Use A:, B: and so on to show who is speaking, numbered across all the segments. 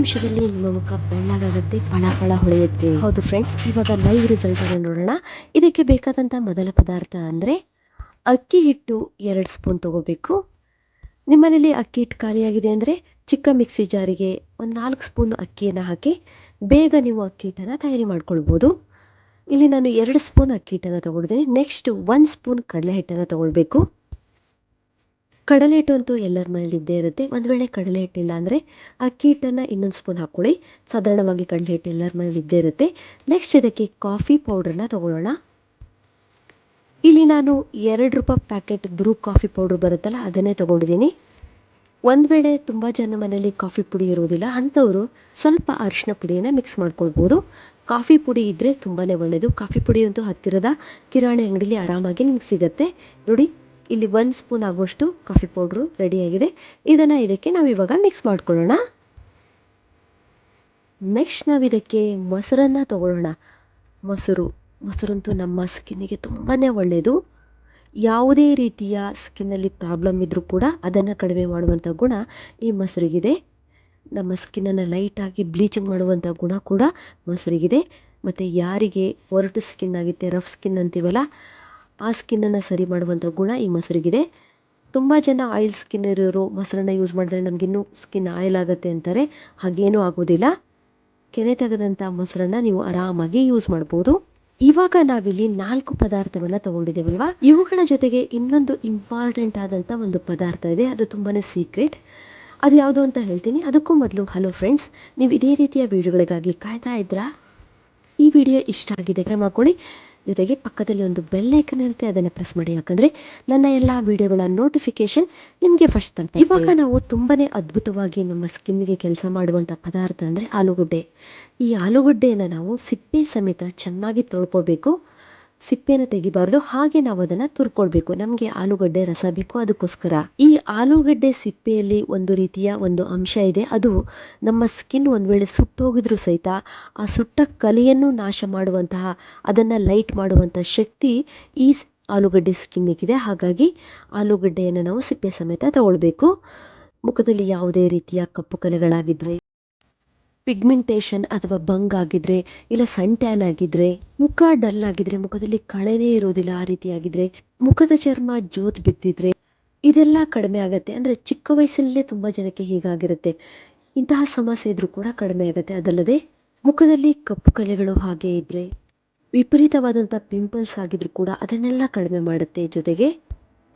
A: ನಿಮಿಷದಲ್ಲಿ ನಿಮ್ಮ ಮುಖ ಬೆಳ್ಳಗಾಗುತ್ತೆ ಪಳ ಪಳ ಹೊಳೆಯುತ್ತೆ. ಹೌದು ಫ್ರೆಂಡ್ಸ್ ಇವಾಗ ಲೈವ್ ರಿಸಲ್ಟ್ ಅನ್ನು ನೋಡೋಣ. ಇದಕ್ಕೆ ಬೇಕಾದಂಥ ಮೊದಲ ಪದಾರ್ಥ ಅಂದರೆ ಅಕ್ಕಿ ಹಿಟ್ಟು ಎರಡು ಸ್ಪೂನ್ ತಗೋಬೇಕು. ನಿಮ್ಮನೇಲಿ ಅಕ್ಕಿ ಹಿಟ್ಟು ಖಾಲಿಯಾಗಿದೆ ಅಂದರೆ ಚಿಕ್ಕ ಮಿಕ್ಸಿ ಜಾರಿಗೆ ಒಂದು ನಾಲ್ಕು ಸ್ಪೂನ್ ಅಕ್ಕಿಯನ್ನು ಹಾಕಿ ಬೇಗ ನೀವು ಅಕ್ಕಿ ಹಿಟ್ಟನ್ನು ತಯಾರಿ ಮಾಡ್ಕೊಳ್ಬೋದು. ಇಲ್ಲಿ ನಾನು ಎರಡು ಸ್ಪೂನ್ ಅಕ್ಕಿ ಹಿಟ್ಟನ್ನು ತೊಗೊಂಡಿದ್ದೀನಿ ನೆಕ್ಸ್ಟ್ ಒಂದು ಸ್ಪೂನ್ ಕಡಲೆ ಹಿಟ್ಟನ್ನು ತೊಗೊಳ್ಬೇಕು. ಕಡಲೆ ಹಿಟ್ಟು ಅಂತೂ ಎಲ್ಲರ ಮನೇಲಿ ಇದ್ದೇ ಇರುತ್ತೆ. ಒಂದು ವೇಳೆ ಕಡಲೆ ಹಿಟ್ಟಿಲ್ಲ ಅಂದರೆ ಅಕ್ಕಿ ಹಿಟ್ಟನ್ನು ಇನ್ನೊಂದು ಸ್ಪೂನ್ ಹಾಕ್ಕೊಳ್ಳಿ. ಸಾಧಾರಣವಾಗಿ ಕಡಲೆ ಹಿಟ್ಟು ಎಲ್ಲರ ಮನೇಲಿ ಇದ್ದೇ ಇರುತ್ತೆ. ನೆಕ್ಸ್ಟ್ ಇದಕ್ಕೆ ಕಾಫಿ ಪೌಡ್ರನ್ನ ತೊಗೊಳ್ಳೋಣ. ಇಲ್ಲಿ ನಾನು ಎರಡು ರೂಪಾಯಿ ಪ್ಯಾಕೆಟ್ ಬ್ರೂ ಕಾಫಿ ಪೌಡ್ರ್ ಬರುತ್ತಲ್ಲ, ಅದನ್ನೇ ತೊಗೊಂಡಿದ್ದೀನಿ. ಒಂದು ವೇಳೆ ತುಂಬ ಜನ ಮನೆಯಲ್ಲಿ ಕಾಫಿ ಪುಡಿ ಇರುವುದಿಲ್ಲ, ಅಂಥವರು ಸ್ವಲ್ಪ ಅರಿಶಿನ ಪುಡಿಯನ್ನು ಮಿಕ್ಸ್ ಮಾಡ್ಕೊಳ್ಬೋದು. ಕಾಫಿ ಪುಡಿ ಇದ್ದರೆ ತುಂಬಾ ಒಳ್ಳೆಯದು ಕಾಫಿ ಪುಡಿ ಅಂತೂ ಹತ್ತಿರದ ಕಿರಾಣಿ ಅಂಗಡಿಲಿ ಆರಾಮಾಗಿ ನಿಮ್ಗೆ ಸಿಗುತ್ತೆ. ನೋಡಿ ಇಲ್ಲಿ ಒನ್ ಸ್ಪೂನ್ ಆಗುವಷ್ಟು ಕಾಫಿ ಪೌಡ್ರು ರೆಡಿಯಾಗಿದೆ ಇದನ್ನು ಇದಕ್ಕೆ ನಾವು ಇವಾಗ ಮಿಕ್ಸ್ ಮಾಡ್ಕೊಳ್ಳೋಣ. ನೆಕ್ಸ್ಟ್ ನಾವು ಇದಕ್ಕೆ ಮೊಸರನ್ನು ತಗೊಳ್ಳೋಣ. ಮೊಸರು, ಮೊಸರಂತೂ ನಮ್ಮ ಸ್ಕಿನ್ನಿಗೆ ತುಂಬಾ ಒಳ್ಳೆಯದು ಯಾವುದೇ ರೀತಿಯ ಸ್ಕಿನ್ನಲ್ಲಿ ಪ್ರಾಬ್ಲಮ್ ಇದ್ದರೂ ಕೂಡ ಅದನ್ನು ಕಡಿಮೆ ಮಾಡುವಂಥ ಗುಣ ಈ ಮೊಸರಿಗಿದೆ. ನಮ್ಮ ಸ್ಕಿನ್ನನ್ನು ಲೈಟಾಗಿ ಬ್ಲೀಚಿಂಗ್ ಮಾಡುವಂಥ ಗುಣ ಕೂಡ ಮೊಸರಿಗಿದೆ. ಮತ್ತು ಯಾರಿಗೆ ಒರಟು ಸ್ಕಿನ್ ಆಗುತ್ತೆ ರಫ್ ಸ್ಕಿನ್ ಅಂತೀವಲ್ಲ ಆ ಸ್ಕಿನ್ನನ್ನು ಸರಿ ಮಾಡುವಂಥ ಗುಣ ಈ ಮೊಸರಿಗಿದೆ. ತುಂಬ ಜನ ಆಯಿಲ್ ಸ್ಕಿನ್ ಇರೋರು ಮೊಸರನ್ನ ಯೂಸ್ ಮಾಡಿದ್ರೆ ನಮಗಿನ್ನೂ ಸ್ಕಿನ್ ಆಯಿಲ್ ಆಗುತ್ತೆ ಅಂತಾರೆ. ಹಾಗೇನೂ ಆಗೋದಿಲ್ಲ. ಕೆನೆ ತೆಗೆದಂಥ ಮೊಸರನ್ನ ನೀವು ಆರಾಮಾಗಿ ಯೂಸ್ ಮಾಡ್ಬೋದು. ಇವಾಗ ನಾವಿಲ್ಲಿ ನಾಲ್ಕು ಪದಾರ್ಥವನ್ನು ತಗೊಂಡಿದ್ದೇವಲ್ವಾ? ಇವುಗಳ ಜೊತೆಗೆ ಇನ್ನೊಂದು ಇಂಪಾರ್ಟೆಂಟ್ ಆದಂಥ ಒಂದು ಪದಾರ್ಥ ಇದೆ. ಅದು ತುಂಬಾ ಸೀಕ್ರೆಟ್ ಅದು ಯಾವುದು ಅಂತ ಹೇಳ್ತೀನಿ. ಅದಕ್ಕೂ ಮೊದಲು ಹಲೋ ಫ್ರೆಂಡ್ಸ್ ನೀವು ಇದೇ ರೀತಿಯ ವೀಡಿಯೋಗಳಿಗಾಗಿ ಕಾಯ್ತಾ ಇದ್ರಾ ಈ ವಿಡಿಯೋ ಇಷ್ಟ ಆಗಿದೆ ಮಾಡ್ಕೊಳ್ಳಿ. ಜೊತೆಗೆ ಪಕ್ಕದಲ್ಲಿ ಒಂದು ಬೆಲ್ ಐಕನ್ ಇರುತ್ತೆ ಅದನ್ನು ಪ್ರೆಸ್ ಮಾಡಿ. ಯಾಕಂದರೆ ನನ್ನ ಎಲ್ಲ ವಿಡಿಯೋಗಳ ನೋಟಿಫಿಕೇಶನ್ ನಿಮಗೆ ಫಸ್ಟ್ ತಂತೆ ಇವಾಗ ನಾವು ತುಂಬಾ ಅದ್ಭುತವಾಗಿ ನಮ್ಮ ಸ್ಕಿನ್ಗೆ ಕೆಲಸ ಮಾಡುವಂಥ ಪದಾರ್ಥ ಅಂದರೆ ಆಲೂಗಡ್ಡೆ. ಈ ಆಲೂಗಡ್ಡೆಯನ್ನು ನಾವು ಸಿಪ್ಪೆ ಸಮೇತ ಚೆನ್ನಾಗಿ ತೊಳ್ಕೊಬೇಕು. ಸಿಪ್ಪೆನ ತೆಗಿಬಾರ್ದು, ಹಾಗೆ ನಾವು ಅದನ್ನು ತುರ್ಕೊಳ್ಬೇಕು. ನಮಗೆ ಆಲೂಗಡ್ಡೆ ರಸ ಬೇಕು, ಅದಕ್ಕೋಸ್ಕರ. ಈ ಆಲೂಗಡ್ಡೆ ಸಿಪ್ಪೆಯಲ್ಲಿ ಒಂದು ರೀತಿಯ ಒಂದು ಅಂಶ ಇದೆ. ಅದು ನಮ್ಮ ಸ್ಕಿನ್ ಒಂದು ವೇಳೆ ಸುಟ್ಟೋಗಿದ್ರೂ ಸಹಿತ ಆ ಸುಟ್ಟ ಕಲೆಯನ್ನು ನಾಶ ಮಾಡುವಂತಹ, ಅದನ್ನು ಲೈಟ್ ಮಾಡುವಂಥ ಶಕ್ತಿ ಈ ಆಲೂಗಡ್ಡೆ ಸ್ಕಿನ್ನಿಗಿದೆ ಹಾಗಾಗಿ ಆಲೂಗಡ್ಡೆಯನ್ನು ನಾವು ಸಿಪ್ಪೆ ಸಮೇತ ತಗೊಳ್ಬೇಕು. ಮುಖದಲ್ಲಿ ಯಾವುದೇ ರೀತಿಯ ಕಪ್ಪು ಕಲೆಗಳಾಗಿದ್ದರೆ ಪಿಗ್ಮೆಂಟೇಷನ್ ಅಥವಾ ಬಂಗ್ ಆಗಿದ್ರೆ ಇಲ್ಲ ಸನ್ ಟ್ಯಾನ್ ಆಗಿದ್ರೆ, ಮುಖ ಡಲ್ ಆಗಿದ್ರೆ, ಮುಖದಲ್ಲಿ ಕಳೆನೇ ಇರೋದಿಲ್ಲ ಆ ರೀತಿ ಮುಖದ ಚರ್ಮ ಜೋತ್ ಬಿದ್ದಿದ್ರೆ ಇದೆಲ್ಲ ಕಡಿಮೆ ಆಗುತ್ತೆ. ಅಂದರೆ ಚಿಕ್ಕ ವಯಸ್ಸಲ್ಲೇ ತುಂಬ ಜನಕ್ಕೆ ಹೀಗಾಗಿರುತ್ತೆ. ಇಂತಹ ಸಮಸ್ಯೆ ಇದ್ರೂ ಕೂಡ ಕಡಿಮೆ ಆಗುತ್ತೆ. ಅದಲ್ಲದೆ ಮುಖದಲ್ಲಿ ಕಪ್ಪು ಕಲೆಗಳು ಹಾಗೆ ಇದ್ದರೆ ವಿಪರೀತವಾದಂಥ ಪಿಂಪಲ್ಸ್ ಆಗಿದ್ರು ಕೂಡ ಅದನ್ನೆಲ್ಲ ಕಡಿಮೆ ಮಾಡುತ್ತೆ. ಜೊತೆಗೆ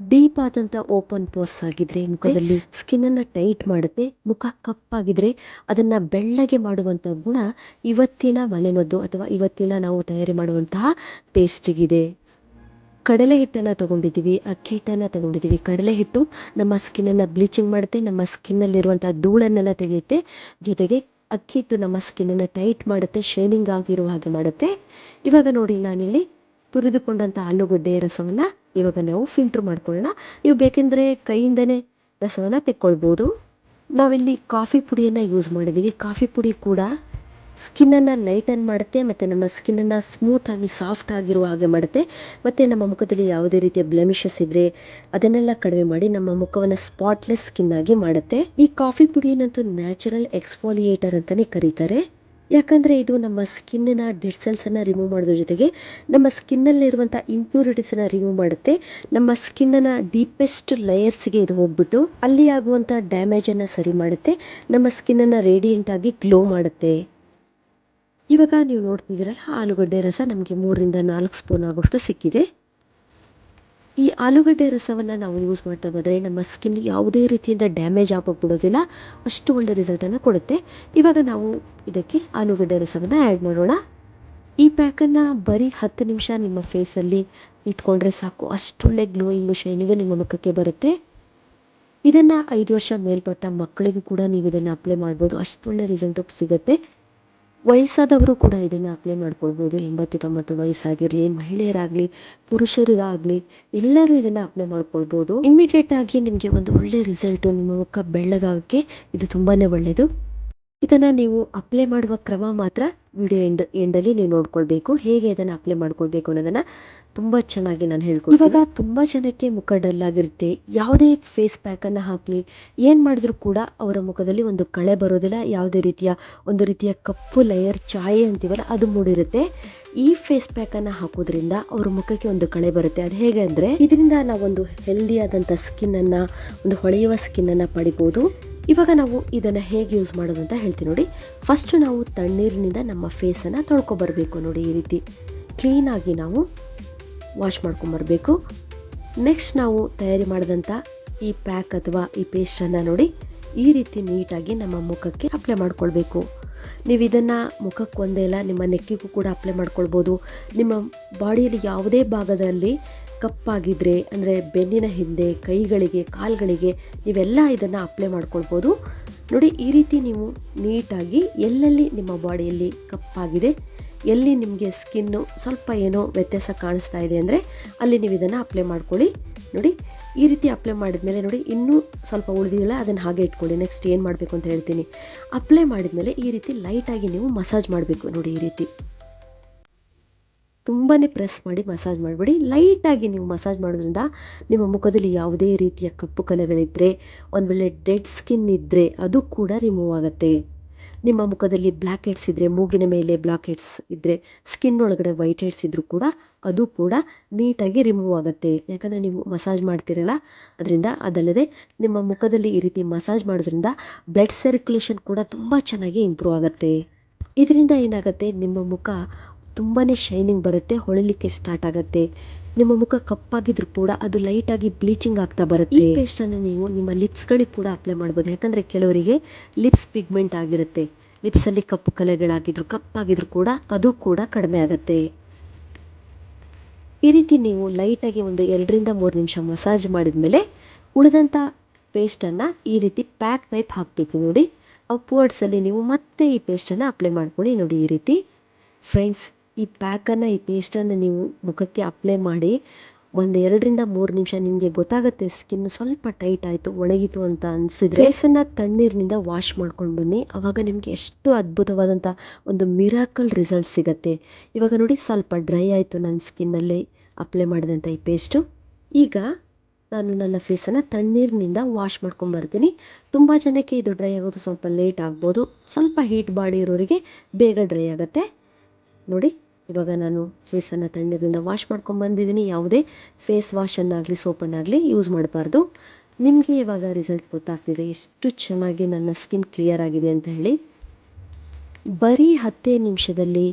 A: ಡೀಪ್ ಆದಂಥ ಓಪನ್ ಪೋರ್ಸ್ ಆಗಿದ್ರೆ ಮುಖದಲ್ಲಿ ಸ್ಕಿನ್ನನ್ನು ಟೈಟ್ ಮಾಡುತ್ತೆ ಮುಖ ಕಪ್ಪಾಗಿದ್ರೆ ಅದನ್ನು ಬೆಳ್ಳಗೆ ಮಾಡುವಂಥ ಗುಣ ಇವತ್ತಿನ ಮನೆಮದ್ದು ಅಥವಾ ಇವತ್ತಿನ ನಾವು ತಯಾರಿ ಮಾಡುವಂತಹ ಪೇಸ್ಟಿಗಿದೆ ಕಡಲೆ ಹಿಟ್ಟನ್ನು ತಗೊಂಡಿದ್ದೀವಿ ಅಕ್ಕಿ ಹಿಟ್ಟನ್ನು ತಗೊಂಡಿದ್ದೀವಿ. ಕಡಲೆ ಹಿಟ್ಟು ನಮ್ಮ ಸ್ಕಿನ್ನನ್ನು ಬ್ಲೀಚಿಂಗ್ ಮಾಡುತ್ತೆ ನಮ್ಮ ಸ್ಕಿನ್ನಲ್ಲಿರುವಂಥ ಧೂಳನ್ನೆಲ್ಲ ತೆಗೆಯುತ್ತೆ. ಜೊತೆಗೆ ಅಕ್ಕಿ ಹಿಟ್ಟು ನಮ್ಮ ಸ್ಕಿನ್ನನ್ನು ಟೈಟ್ ಮಾಡುತ್ತೆ ಶೈನಿಂಗ್ ಆಗಿರುವ ಹಾಗೆ ಮಾಡುತ್ತೆ. ಇವಾಗ ನೋಡಿ ನಾನಿಲ್ಲಿ ತುರಿದುಕೊಂಡಂಥ ಆಲೂಗಡ್ಡೆಯ ರಸವನ್ನು ಇವಾಗ ನಾವು ಫಿಲ್ಟ್ರ್ ಮಾಡ್ಕೊಳ್ಳೋಣ. ನೀವು ಬೇಕೆಂದರೆ ಕೈಯಿಂದನೇ ರಸವನ್ನು ತೆಕ್ಕೊಳ್ಬೋದು. ನಾವಿಲ್ಲಿ ಕಾಫಿ ಪುಡಿಯನ್ನು ಯೂಸ್ ಮಾಡಿದ್ದೀವಿ ಕಾಫಿ ಪುಡಿ ಕೂಡ ಸ್ಕಿನ್ನನ್ನು ಲೈಟನ್ ಮಾಡುತ್ತೆ, ಮತ್ತು ನಮ್ಮ ಸ್ಕಿನ್ನನ್ನು ಸ್ಮೂತಾಗಿ ಸಾಫ್ಟ್ ಆಗಿರುವ ಹಾಗೆ ಮಾಡುತ್ತೆ. ಮತ್ತು ನಮ್ಮ ಮುಖದಲ್ಲಿ ಯಾವುದೇ ರೀತಿಯ ಬ್ಲೆಮಿಷಸ್ ಇದ್ದರೆ ಅದನ್ನೆಲ್ಲ ಕಡಿಮೆ ಮಾಡಿ ನಮ್ಮ ಮುಖವನ್ನು ಸ್ಪಾಟ್ಲೆಸ್ ಸ್ಕಿನ್ನಾಗಿ ಮಾಡುತ್ತೆ. ಈ ಕಾಫಿ ಪುಡಿಯನ್ನಂತೂ ನ್ಯಾಚುರಲ್ ಎಕ್ಸ್ಫೋಲಿಯೇಟರ್ ಅಂತಲೇ ಕರೀತಾರೆ. ಯಾಕಂದರೆ ಇದು ನಮ್ಮ ಸ್ಕಿನ್ನಿನ ಡೆಡ್ ಸೆಲ್ಸನ್ನು ರಿಮೂವ್ ಮಾಡೋದ್ರ ಜೊತೆಗೆ ನಮ್ಮ ಸ್ಕಿನ್ನಲ್ಲಿರುವಂಥ ಇಂಪ್ಯೂರಿಟೀಸನ್ನು ರಿಮೂವ್ ಮಾಡುತ್ತೆ. ನಮ್ಮ ಸ್ಕಿನ್ನನ್ನು ಡೀಪೆಸ್ಟ್ ಲೇಯರ್ಸ್ಗೆ ಇದು ಹೋಗ್ಬಿಟ್ಟು ಅಲ್ಲಿ ಆಗುವಂಥ ಡ್ಯಾಮೇಜನ್ನು ಸರಿ ಮಾಡುತ್ತೆ. ನಮ್ಮ ಸ್ಕಿನ್ನನ್ನು ಆಗಿ ಗ್ಲೋ ಮಾಡುತ್ತೆ. ಇವಾಗ ನೀವು ನೋಡ್ತಿದ್ದೀರಲ್ಲ, ಆಲೂಗಡ್ಡೆ ರಸ ನಮಗೆ ಮೂರರಿಂದ ನಾಲ್ಕು ಸ್ಪೂನ್ ಆಗೋಷ್ಟು ಸಿಕ್ಕಿದೆ. ಈ ಆಲೂಗಡ್ಡೆ ರಸವನ್ನು ನಾವು ಯೂಸ್ ಮಾಡ್ತಾ ಹೋದರೆ ನಮ್ಮ ಸ್ಕಿನ್ ಯಾವುದೇ ರೀತಿಯಿಂದ ಡ್ಯಾಮೇಜ್ ಆಗೋಗ್ಬಿಡೋದಿಲ್ಲ ಅಷ್ಟು ಒಳ್ಳೆ ರಿಸಲ್ಟನ್ನು ಕೊಡುತ್ತೆ. ಇವಾಗ ನಾವು ಇದಕ್ಕೆ ಆಲೂಗಡ್ಡೆ ರಸವನ್ನು ಆ್ಯಡ್ ಮಾಡೋಣ. ಈ ಪ್ಯಾಕನ್ನು ಬರೀ ಹತ್ತು ನಿಮಿಷ ನಿಮ್ಮ ಫೇಸಲ್ಲಿ ಇಟ್ಕೊಂಡ್ರೆ ಸಾಕು. ಅಷ್ಟೊಳ್ಳೆ ಗ್ಲೋಯಿಂಗ್ ಶೈನಿಗೂ ನಿಮ್ಮ ಮುಖಕ್ಕೆ ಬರುತ್ತೆ. ಇದನ್ನು ಐದು ವರ್ಷ ಮೇಲ್ಪಟ್ಟ ಮಕ್ಕಳಿಗೂ ಕೂಡ ನೀವು ಇದನ್ನು ಅಪ್ಲೈ ಮಾಡ್ಬೋದು. ಅಷ್ಟೊಳ್ಳೆ ರಿಸಲ್ಟ್ ಸಿಗುತ್ತೆ. ವಯಸ್ಸಾದವರು ಕೂಡ ಇದನ್ನು ಅಪ್ಲೈ ಮಾಡ್ಕೊಳ್ಬೋದು. ಎಂಬತ್ತು, ತೊಂಬತ್ತು ವಯಸ್ಸಾಗಿರಲಿ, ಮಹಿಳೆಯರಾಗಲಿ, ಪುರುಷರಿಗಾಗಲಿ, ಎಲ್ಲರೂ ಇದನ್ನು ಅಪ್ಲೈ ಮಾಡ್ಕೊಳ್ಬೋದು. ಇಮಿಡಿಯೇಟ್ ಆಗಿ ನಿಮಗೆ ಒಂದು ಒಳ್ಳೆ ರಿಸಲ್ಟು ನಿಮ್ಮ ಮುಖ ಬೆಳ್ಳಗಾಗಕ್ಕೆ ಇದು ತುಂಬಾ ಒಳ್ಳೆಯದು ಇದನ್ನು ನೀವು ಅಪ್ಲೈ ಮಾಡುವ ಕ್ರಮ ಮಾತ್ರ ವಿಡಿಯೋ ಎಂಡ್ ಎಂಡಲ್ಲಿ ನೀವು ನೋಡ್ಕೊಳ್ಬೇಕು. ಹೇಗೆ ಇದನ್ನು ಅಪ್ಲೈ ಮಾಡ್ಕೊಳ್ಬೇಕು ಅನ್ನೋದನ್ನು ತುಂಬ ಚೆನ್ನಾಗಿ ನಾನು ಹೇಳ್ಕೊಡ್ತೀನಿ. ಇವಾಗ ತುಂಬ ಜನಕ್ಕೆ ಮುಖ ಡಲ್ ಆಗಿರುತ್ತೆ ಯಾವುದೇ ಫೇಸ್ ಪ್ಯಾಕನ್ನು ಹಾಕಲಿ, ಏನು ಮಾಡಿದ್ರೂ ಕೂಡ ಅವರ ಮುಖದಲ್ಲಿ ಒಂದು ಕಳೆ ಬರೋದಿಲ್ಲ. ಯಾವುದೇ ರೀತಿಯ ಒಂದು ರೀತಿಯ ಕಪ್ಪು ಲೇಯರ್ ಛಾಯೆ ಅಂತೀವಲ್ಲ, ಅದು ಮೂಡಿರುತ್ತೆ. ಈ ಫೇಸ್ ಪ್ಯಾಕನ್ನು ಹಾಕೋದ್ರಿಂದ ಅವ್ರ ಮುಖಕ್ಕೆ ಒಂದು ಕಳೆ ಬರುತ್ತೆ. ಅದು ಹೇಗೆ ಅಂದರೆ, ಇದರಿಂದ ನಾವೊಂದು ಹೆಲ್ದಿ ಆದಂಥ ಸ್ಕಿನ್ನನ್ನು ಒಂದು ಹೊಳೆಯುವ ಸ್ಕಿನ್ನನ್ನು ಪಡಿಬೋದು. ಇವಾಗ ನಾವು ಇದನ್ನು ಹೇಗೆ ಯೂಸ್ ಮಾಡೋದು ಅಂತ ಹೇಳ್ತೀನಿ ನೋಡಿ. ಫಸ್ಟು ನಾವು ತಣ್ಣೀರಿನಿಂದ ನಮ್ಮ ಫೇಸನ್ನು ತೊಳ್ಕೊಬರಬೇಕು ನೋಡಿ ಈ ರೀತಿ. ಕ್ಲೀನಾಗಿ ನಾವು ವಾಶ್ ಮಾಡ್ಕೊಂಬರಬೇಕು ನೆಕ್ಸ್ಟ್ ನಾವು ತಯಾರಿ ಮಾಡಿದಂಥ ಈ ಪ್ಯಾಕ್ ಅಥವಾ ಈ ಪೇಸ್ಟನ್ನು ನೋಡಿ ಈ ರೀತಿ ನೀಟಾಗಿ ನಮ್ಮ ಮುಖಕ್ಕೆ ಅಪ್ಲೈ ಮಾಡ್ಕೊಳ್ಬೇಕು. ನೀವು ಇದನ್ನು ಮುಖಕ್ಕೆ ಒಂದೇ ಇಲ್ಲ ನಿಮ್ಮ ನೆಕ್ಕಿಗೂ ಕೂಡ ಅಪ್ಲೈ ಮಾಡ್ಕೊಳ್ಬೋದು. ನಿಮ್ಮ ಬಾಡಿಯಲ್ಲಿ ಯಾವುದೇ ಭಾಗದಲ್ಲಿ ಕಪ್ಪಾಗಿದ್ದರೆ ಅಂದರೆ ಬೆನ್ನಿನ ಹಿಂದೆ, ಕೈಗಳಿಗೆ, ಕಾಲುಗಳಿಗೆ, ನೀವೆಲ್ಲ ಇದನ್ನು ಅಪ್ಲೈ ಮಾಡ್ಕೊಳ್ಬೋದು. ನೋಡಿ, ಈ ರೀತಿ ನೀವು ನೀಟಾಗಿ ಎಲ್ಲೆಲ್ಲಿ ನಿಮ್ಮ ಬಾಡಿಯಲ್ಲಿ ಕಪ್ಪಾಗಿದೆ ಎಲ್ಲಿ ನಿಮಗೆ ಸ್ಕಿನ್ನು ಸ್ವಲ್ಪ ಏನೋ ವ್ಯತ್ಯಾಸ ಕಾಣಿಸ್ತಾ ಇದೆ ಅಂದರೆ ಅಲ್ಲಿ ನೀವು ಇದನ್ನು ಅಪ್ಲೈ ಮಾಡ್ಕೊಳ್ಳಿ. ನೋಡಿ, ಈ ರೀತಿ ಅಪ್ಲೈ ಮಾಡಿದ್ಮೇಲೆ ನೋಡಿ, ಇನ್ನೂ ಸ್ವಲ್ಪ ಉಳಿದಿಲ್ಲ ಅದನ್ನು ಹಾಗೆ ಇಟ್ಕೊಳ್ಳಿ. ನೆಕ್ಸ್ಟ್ ಏನು ಮಾಡಬೇಕು ಅಂತ ಹೇಳ್ತೀನಿ. ಅಪ್ಲೈ ಮಾಡಿದ್ಮೇಲೆ ಈ ರೀತಿ ಲೈಟಾಗಿ ನೀವು ಮಸಾಜ್ ಮಾಡಬೇಕು. ನೋಡಿ, ಈ ರೀತಿ. ತುಂಬಾ ಪ್ರೆಸ್ ಮಾಡಿ ಮಸಾಜ್ ಮಾಡಿಬಿಡಿ. ಲೈಟಾಗಿ ನೀವು ಮಸಾಜ್ ಮಾಡೋದ್ರಿಂದ ನಿಮ್ಮ ಮುಖದಲ್ಲಿ ಯಾವುದೇ ರೀತಿಯ ಕಪ್ಪು ಕಲೆಗಳಿದ್ದರೆ ಒಂದು ವೇಳೆ ಡೆಡ್ ಸ್ಕಿನ್ ಇದ್ದರೆ ಅದು ಕೂಡ ರಿಮೂವ್ ಆಗುತ್ತೆ. ನಿಮ್ಮ ಮುಖದಲ್ಲಿ ಬ್ಲ್ಯಾಕ್ ಹೆಡ್ಸ್ ಇದ್ದರೆ ಮೂಗಿನ ಮೇಲೆ ಬ್ಲ್ಯಾಕ್ ಹೆಡ್ಸ್ ಇದ್ದರೆ ಸ್ಕಿನ್ ಒಳಗಡೆ ವೈಟ್ ಹೆಡ್ಸ್ ಇದ್ದರೂ ಕೂಡ ಅದು ಕೂಡ ನೀಟಾಗಿ ರಿಮೂವ್ ಆಗುತ್ತೆ. ಯಾಕಂದರೆ ನೀವು ಮಸಾಜ್ ಮಾಡ್ತೀರಲ್ಲ, ಅದರಿಂದ ಅದಲ್ಲದೆ ನಿಮ್ಮ ಮುಖದಲ್ಲಿ ಈ ರೀತಿ ಮಸಾಜ್ ಮಾಡೋದ್ರಿಂದ ಬ್ಲಡ್ ಸರ್ಕ್ಯುಲೇಷನ್ ಕೂಡ ತುಂಬ ಚೆನ್ನಾಗಿ ಇಂಪ್ರೂವ್ ಆಗುತ್ತೆ. ಇದರಿಂದ ಏನಾಗುತ್ತೆ, ನಿಮ್ಮ ಮುಖ ತುಂಬಾ ಶೈನಿಂಗ್ ಬರುತ್ತೆ, ಹೊಳಿಲಿಕ್ಕೆ ಸ್ಟಾರ್ಟ್ ಆಗುತ್ತೆ. ನಿಮ್ಮ ಮುಖ ಕಪ್ಪಾಗಿದ್ರು ಕೂಡ ಅದು ಲೈಟಾಗಿ ಬ್ಲೀಚಿಂಗ್ ಆಗ್ತಾ ಬರುತ್ತೆ. ಈ ಪೇಸ್ಟನ್ನು ನೀವು ನಿಮ್ಮ ಲಿಪ್ಸ್ಗಳಿಗೆ ಕೂಡ ಅಪ್ಲೈ ಮಾಡ್ಬೋದು. ಯಾಕಂದ್ರೆ ಕೆಲವರಿಗೆ ಲಿಪ್ಸ್ ಪಿಗ್ಮೆಂಟ್ ಆಗಿರುತ್ತೆ. ಲಿಪ್ಸಲ್ಲಿ ಕಪ್ಪು ಕಲೆಗಳಾಗಿದ್ರು, ಕಪ್ಪಾಗಿದ್ರು ಕೂಡ ಅದು ಕೂಡ ಕಡಿಮೆ ಆಗುತ್ತೆ. ಈ ರೀತಿ ನೀವು ಲೈಟಾಗಿ ಒಂದು ಎರಡರಿಂದ ಮೂರು ನಿಮಿಷ ಮಸಾಜ್ ಮಾಡಿದ್ಮೇಲೆ ಪೇಸ್ಟ್ ಪೇಸ್ಟನ್ನು ಈ ರೀತಿ ಪ್ಯಾಕ್ ಟೈಪ್ ಹಾಕ್ಬೇಕು ನೋಡಿ. ಅಲ್ಲಿ ನೀವು ಮತ್ತೆ ಈ ಪೇಸ್ಟನ್ನು ಅಪ್ಲೈ ಮಾಡ್ಕೊಳ್ಳಿ ನೋಡಿ ಈ ರೀತಿ. ಫ್ರೆಂಡ್ಸ್ ಈ ಪ್ಯಾಕನ್ನು ಈ ಪೇಸ್ಟನ್ನು ನೀವು ಮುಖಕ್ಕೆ ಅಪ್ಲೈ ಮಾಡಿ ಒಂದು ಎರಡರಿಂದ ಮೂರು ನಿಮಿಷ ನಿಮಗೆ ಗೊತ್ತಾಗುತ್ತೆ ಸ್ಕಿನ್ ಸ್ವಲ್ಪ ಟೈಟ್ ಆಯಿತು ಒಣಗಿತು ಅಂತ ಅನಿಸಿದ್ರೆ ಫೇಸನ್ನು ತಣ್ಣೀರಿನಿಂದ ವಾಶ್ ಮಾಡ್ಕೊಂಡು ಬನ್ನಿ. ಆವಾಗ ನಿಮಗೆ ಎಷ್ಟು ಅದ್ಭುತವಾದಂಥ ಒಂದು ಮಿರಾಕಲ್ ರಿಸಲ್ಟ್ ಸಿಗುತ್ತೆ. ಇವಾಗ ನೋಡಿ ಸ್ವಲ್ಪ ಡ್ರೈ ಆಯಿತು ನನ್ನ ಸ್ಕಿನ್ನಲ್ಲಿ ಅಪ್ಲೈ ಮಾಡಿದಂಥ ಈ ಪೇಸ್ಟು ಈಗ ನಾನು ನನ್ನ ಫೇಸನ್ನು ತಣ್ಣೀರಿನಿಂದ ವಾಶ್ ಮಾಡ್ಕೊಂಬರ್ತೀನಿ ತುಂಬ ಜನಕ್ಕೆ ಇದು ಡ್ರೈ ಆಗೋದು ಸ್ವಲ್ಪ ಲೇಟ್ ಆಗ್ಬೋದು. ಸ್ವಲ್ಪ ಹೀಟ್ ಬಾಡಿ ಇರೋರಿಗೆ ಬೇಗ ಡ್ರೈ ಆಗುತ್ತೆ. ನೋಡಿ. ಇವಾಗ ನಾನು ಫೇಸನ್ನು ತಣ್ಣೀರಿಂದ ವಾಶ್ ಮಾಡ್ಕೊಂಬಂದಿದ್ದೀನಿ ಯಾವುದೇ ಫೇಸ್ ವಾಶನ್ನಾಗಲಿ ಸೋಪನ್ನಾಗಲಿ ಯೂಸ್ ಮಾಡಬಾರ್ದು. ನಿಮಗೆ ಇವಾಗ ರಿಸಲ್ಟ್ ಗೊತ್ತಾಗ್ತಿದೆ. ಎಷ್ಟು ಚೆನ್ನಾಗಿ ನನ್ನ ಸ್ಕಿನ್ ಕ್ಲಿಯರ್ ಆಗಿದೆ ಅಂತ ಹೇಳಿ. ಬರೀ ಹತ್ತೇ ನಿಮಿಷದಲ್ಲಿ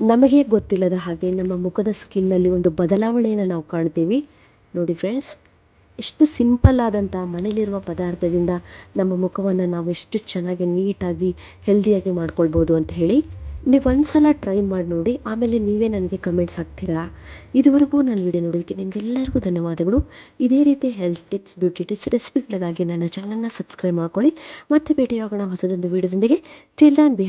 A: ನಮಗೆ ಗೊತ್ತಿಲ್ಲದ ಹಾಗೆ ನಮ್ಮ ಮುಖದ ಸ್ಕಿನ್ನಲ್ಲಿ ಒಂದು ಬದಲಾವಣೆಯನ್ನು ನಾವು ಕಾಣ್ತೀವಿ. ನೋಡಿ ಫ್ರೆಂಡ್ಸ್ ಎಷ್ಟು ಸಿಂಪಲ್ ಆದಂಥ ಮನೆಯಲ್ಲಿರುವ ಪದಾರ್ಥದಿಂದ ನಮ್ಮ ಮುಖವನ್ನು ನಾವು ಎಷ್ಟು ಚೆನ್ನಾಗಿ ನೀಟಾಗಿ ಹೆಲ್ದಿಯಾಗಿ ಮಾಡ್ಕೊಳ್ಬೋದು ಅಂತ ಹೇಳಿ. ನೀವು ಒಂದ್ಸಲ ಟ್ರೈ ಮಾಡಿ ನೋಡಿ, ಆಮೇಲೆ ನೀವೇ ನನಗೆ ಕಮೆಂಟ್ಸ್ ಹಾಕ್ತೀರಾ? ಇದುವರೆಗೂ ನನ್ನ ವಿಡಿಯೋ ನೋಡೋದಕ್ಕೆ ನಿಮಗೆಲ್ಲರಿಗೂ ಧನ್ಯವಾದಗಳು. ಇದೇ ರೀತಿ ಹೆಲ್ತ್ ಟಿಪ್ಸ್ ಬ್ಯೂಟಿ ಟಿಪ್ಸ್ ರೆಸಿಪಿಗಳಿಗಾಗಿ ನನ್ನ ಚಾನಲ್ನ ಸಬ್ಸ್ಕ್ರೈಬ್ ಮಾಡ್ಕೊಳ್ಳಿ. ಮತ್ತೆ ಭೇಟಿಯಾಗೋಣ ಹೊಸದೊಂದು ವೀಡಿಯೋದೊಂದಿಗೆ ಟಿಲ್ ದಾನ್ ಬಿ